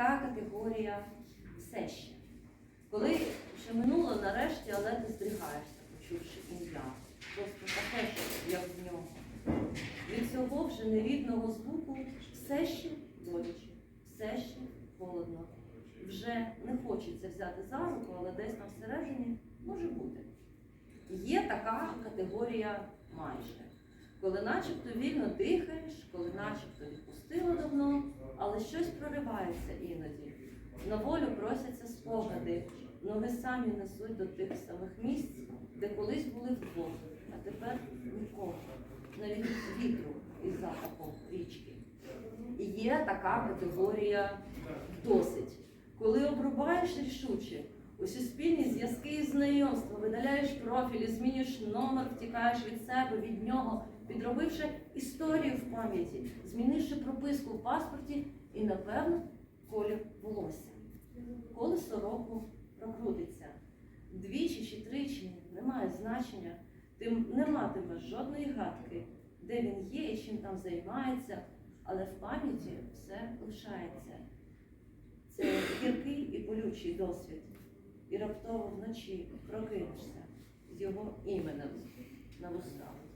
така категорія все ще. Коли ще минуло нарешті, але ти здригаєшся, почувши ім'я. Просто таке, що як в нього. Від цього вже нерідного звуку все ще боляче, все ще холодно. Вже не хочеться взяти за руку, але десь там всередині може бути. Є така категорія майже. Коли начебто вільно дихаєш, коли начебто відпустило давно, щось проривається іноді. На волю просяться спогади, ноги самі несуть до тих самих місць, де колись були вдвох, а тепер нікого, навіть вітру із запахом річки. І є така категорія досить. Коли обрубаєш рішуче, усі спільні зв'язки і знайомства, видаляєш профілі, змінюєш номер, втікаєш від себе, від нього, підробивши історію в пам'яті, змінивши прописку в паспорті і, напевно, колір волосся. Колесо року прокрутиться. Двічі чи тричі немає значення, ти не матимеш жодної гадки, де він є і чим там займається, але в пам'яті все лишається. Це гіркий і болючий досвід. І раптово вночі прокинешся з його іменем на вустах.